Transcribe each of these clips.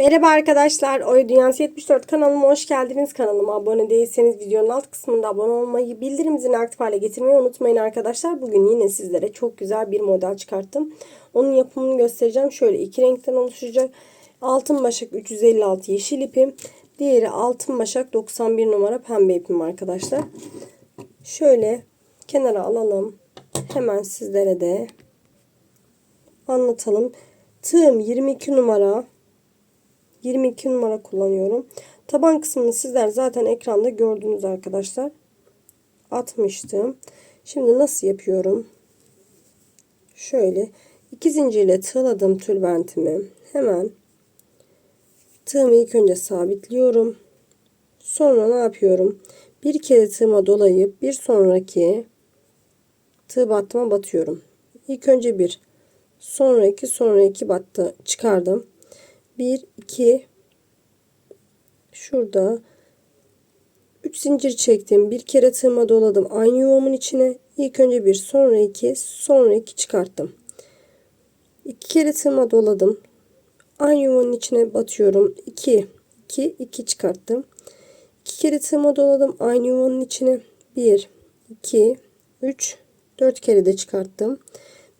Merhaba arkadaşlar. Oy Dünyası 74 kanalıma hoş geldiniz. Kanalıma abone değilseniz videonun alt kısmında abone olmayı, bildirim zilini aktif hale getirmeyi unutmayın arkadaşlar. Bugün yine sizlere çok güzel bir model çıkarttım. Onun yapımını göstereceğim. Şöyle iki renkten oluşacak. Altın başak 356 yeşil ipim. Diğeri altın başak 91 numara pembe ipim arkadaşlar. Şöyle kenara alalım. Hemen sizlere de anlatalım. Tığım 22 numara. 22 numara kullanıyorum. Taban kısmını sizler zaten ekranda gördünüz arkadaşlar. Atmıştım. Şimdi nasıl yapıyorum? Şöyle iki zincirle tığladım tülbentimi. Hemen tığımı ilk önce sabitliyorum. Sonra ne yapıyorum? Bir kere tığıma dolayıp bir sonraki tığ battıma batıyorum. İlk önce bir, sonra iki, sonra iki battı çıkardım. 1 2 şurada 3 zincir çektim. Bir kere tığıma doladım. Aynı yuvamın içine ilk önce bir sonra iki sonra iki çıkarttım. İki kere tığıma doladım. Aynı yuvanın içine batıyorum. 2 2 2 çıkarttım. İki kere tığıma doladım. Aynı yuvanın içine 1 2 3 4 kere de çıkarttım.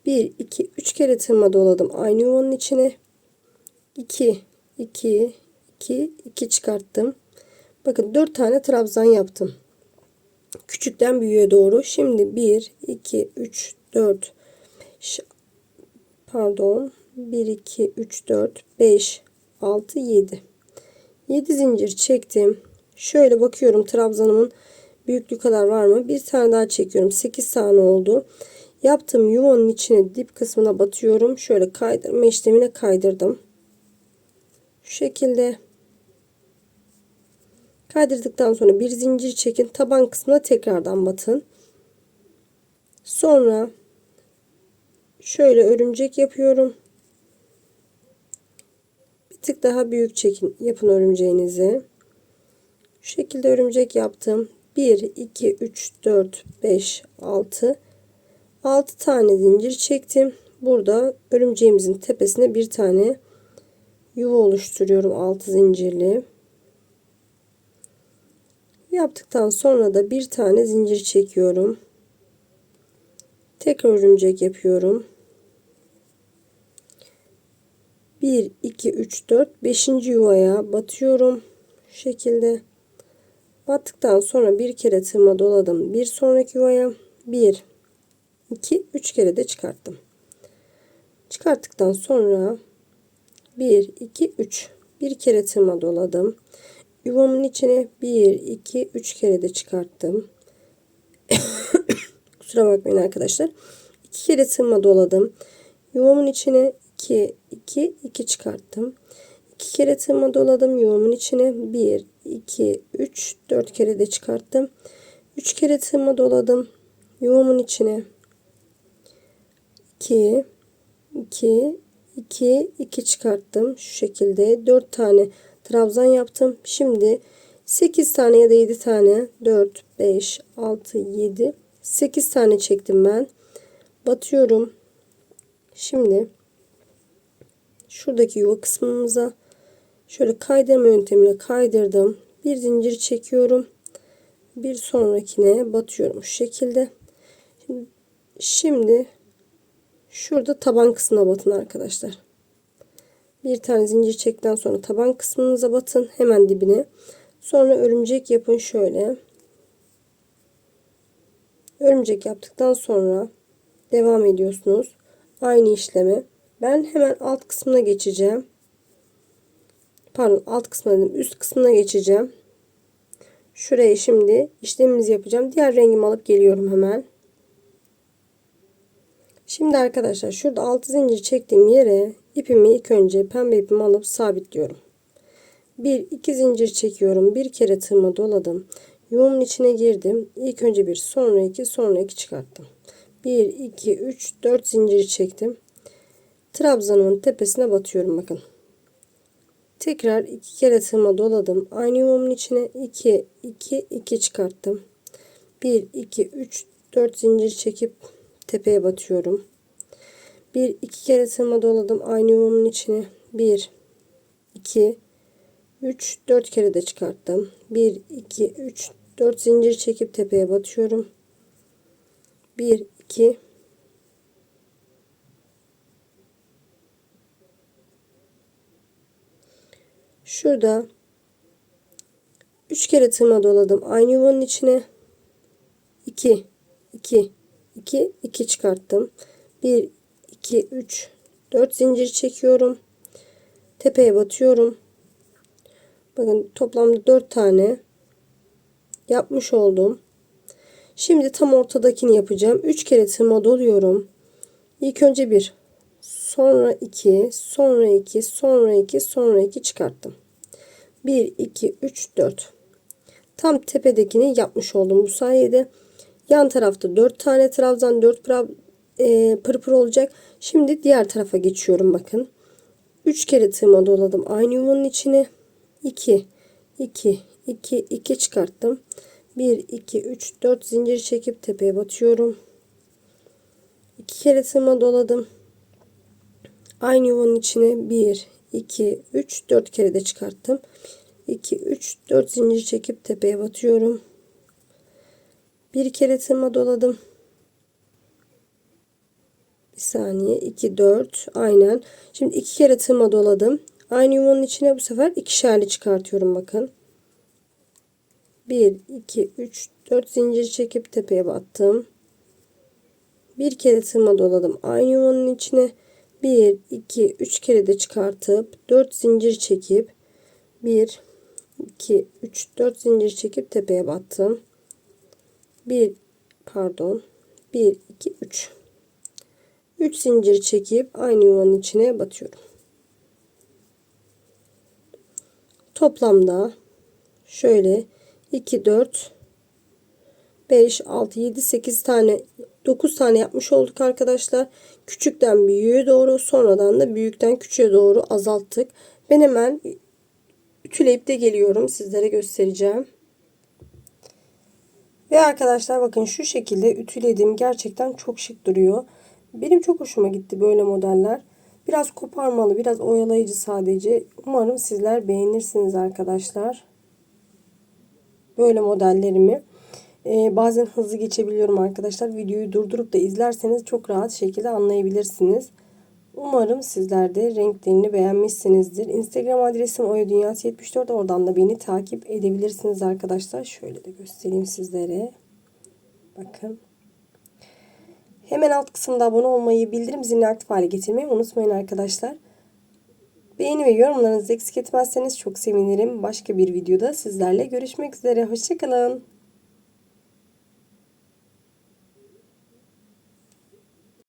1 2 3 kere tığıma doladım. Aynı yuvanın içine 2 2 2 2 çıkarttım. Bakın 4 tane trabzan yaptım. Küçükten büyüğe doğru. Şimdi 1 2 3 4 5, pardon 1 2 3 4 5 6 7 7 zincir çektim. Şöyle bakıyorum trabzanımın büyüklüğü kadar var mı? Bir tane daha çekiyorum. 8 tane oldu. Yaptığım yuvanın içine dip kısmına batıyorum. Şöyle kaydırma işlemine kaydırdım. Şu şekilde kaydırdıktan sonra bir zincir çekin. Taban kısmına tekrardan batın. Sonra şöyle örümcek yapıyorum. Bir tık daha büyük çekin. Yapın örümceğinizi. Şu şekilde örümcek yaptım. 1, 2, 3, 4, 5, 6. 6 tane zincir çektim. Burada örümceğimizin tepesine bir tane yuva oluşturuyorum 6 zincirli. Yaptıktan sonra da bir tane zincir çekiyorum. Tekrar örümcek yapıyorum. 1 2 3 4 5. yuvaya batıyorum. Şu şekilde. Battıktan sonra bir kere tığıma doladım. Bir sonraki yuvaya 1 2 3 kere de çıkarttım. Çıkarttıktan sonra 1 2 3 bir kere tığıma doladım. Yuvamın içine 1 2 3 kere de çıkarttım. Kusura bakmayın arkadaşlar. 2 kere tığıma doladım. Yuvamın içine 2 2 2 çıkarttım. 2 kere tığıma doladım. Yuvamın içine 1 2 3 4 kere de çıkarttım. 3 kere tığıma doladım. Yuvamın içine 2 2 2 2 çıkarttım. Şu şekilde 4 tane trabzan yaptım. Şimdi 8 tane ya da 7 tane 4 5 6 7 8 tane çektim ben. Batıyorum. Şimdi şuradaki yuva kısmımıza şöyle kaydırma yöntemiyle kaydırdım. Bir zincir çekiyorum. Bir sonrakine batıyorum şu şekilde. Şimdi, Şurada taban kısmına batın arkadaşlar. Bir tane zincir çekten sonra taban kısmınıza batın. Hemen dibine. Sonra örümcek yapın şöyle. Örümcek yaptıktan sonra devam ediyorsunuz. Aynı işlemi. Ben hemen alt kısmına geçeceğim. Pardon alt kısmına dedim. Üst kısmına geçeceğim. Şuraya şimdi işlemimizi yapacağım. Diğer rengimi alıp geliyorum hemen. Şimdi arkadaşlar şurada 6 zincir çektiğim yere ipimi ilk önce pembe ipimi alıp sabitliyorum. 1 2 zincir çekiyorum. Bir kere tığıma doladım. Yuvamın içine girdim. İlk önce bir sonra iki sonra iki çıkarttım. 1 2 3 4 zincir çektim. Trabzanın tepesine batıyorum bakın. Tekrar iki kere tığıma doladım. Aynı yuvamın içine 2 2 2 çıkarttım. 1 2 3 4 zincir çekip tepeye batıyorum. Bir iki kere tığıma doladım aynı yuvamın içine. Bir, 2 3 4 kere de çıkarttım. 1 2 3 4 zincir çekip tepeye batıyorum. 1 2 Şurada 3 kere tığıma doladım. Aynı yuvanın içine 2 2 2 2 çıkarttım. 1 2 3 4 zincir çekiyorum. Tepeye batıyorum. Bakın toplamda 4 tane yapmış oldum. Şimdi tam ortadakini yapacağım. 3 kere tığıma doluyorum. İlk önce 1, sonra 2, sonra 2, sonra 2, sonra 2 çıkarttım. 1, 2, 3, 4. Tam tepedekini yapmış oldum bu sayede. Yan tarafta 4 tane trabzan 4 pır, e, pırpır olacak. Şimdi diğer tarafa geçiyorum bakın. 3 kere tığıma doladım aynı yuvanın içine. 2 2 2 2 çıkarttım. 1 2 3 4 zincir çekip tepeye batıyorum. 2 kere tığıma doladım. Aynı yuvanın içine 1 2 3 4 kere de çıkarttım. 2 3 4 zincir çekip tepeye batıyorum. Bir kere tığıma doladım. Bir saniye 2 4 aynen. Şimdi iki kere tığıma doladım. Aynı yuvanın içine bu sefer ikişerli çıkartıyorum bakın. 1 2 3 4 zincir çekip tepeye battım. Bir kere tığıma doladım. Aynı yuvanın içine 1 2 3 kere de çıkartıp 4 zincir çekip 1 2 3 4 zincir çekip tepeye battım. 1 pardon 1 2 3 3 zincir çekip aynı yuvanın içine batıyorum. Toplamda şöyle 2 4 5 6 7 8 tane 9 tane yapmış olduk arkadaşlar. Küçükten büyüğe doğru sonradan da büyükten küçüğe doğru azalttık. Ben hemen ütüleyip de geliyorum. Sizlere göstereceğim. Ve arkadaşlar bakın şu şekilde ütüledim. Gerçekten çok şık duruyor. Benim çok hoşuma gitti böyle modeller. Biraz koparmalı, biraz oyalayıcı sadece. Umarım sizler beğenirsiniz arkadaşlar. Böyle modellerimi. Ee, bazen hızlı geçebiliyorum arkadaşlar. Videoyu durdurup da izlerseniz çok rahat şekilde anlayabilirsiniz. Umarım sizler de renklerini beğenmişsinizdir. Instagram adresim oyadunyası74. Oradan da beni takip edebilirsiniz arkadaşlar. Şöyle de göstereyim sizlere. Bakın. Hemen alt kısımda abone olmayı, bildirim zilini aktif hale getirmeyi unutmayın arkadaşlar. Beğeni ve yorumlarınızı eksik etmezseniz çok sevinirim. Başka bir videoda sizlerle görüşmek üzere. Hoşçakalın.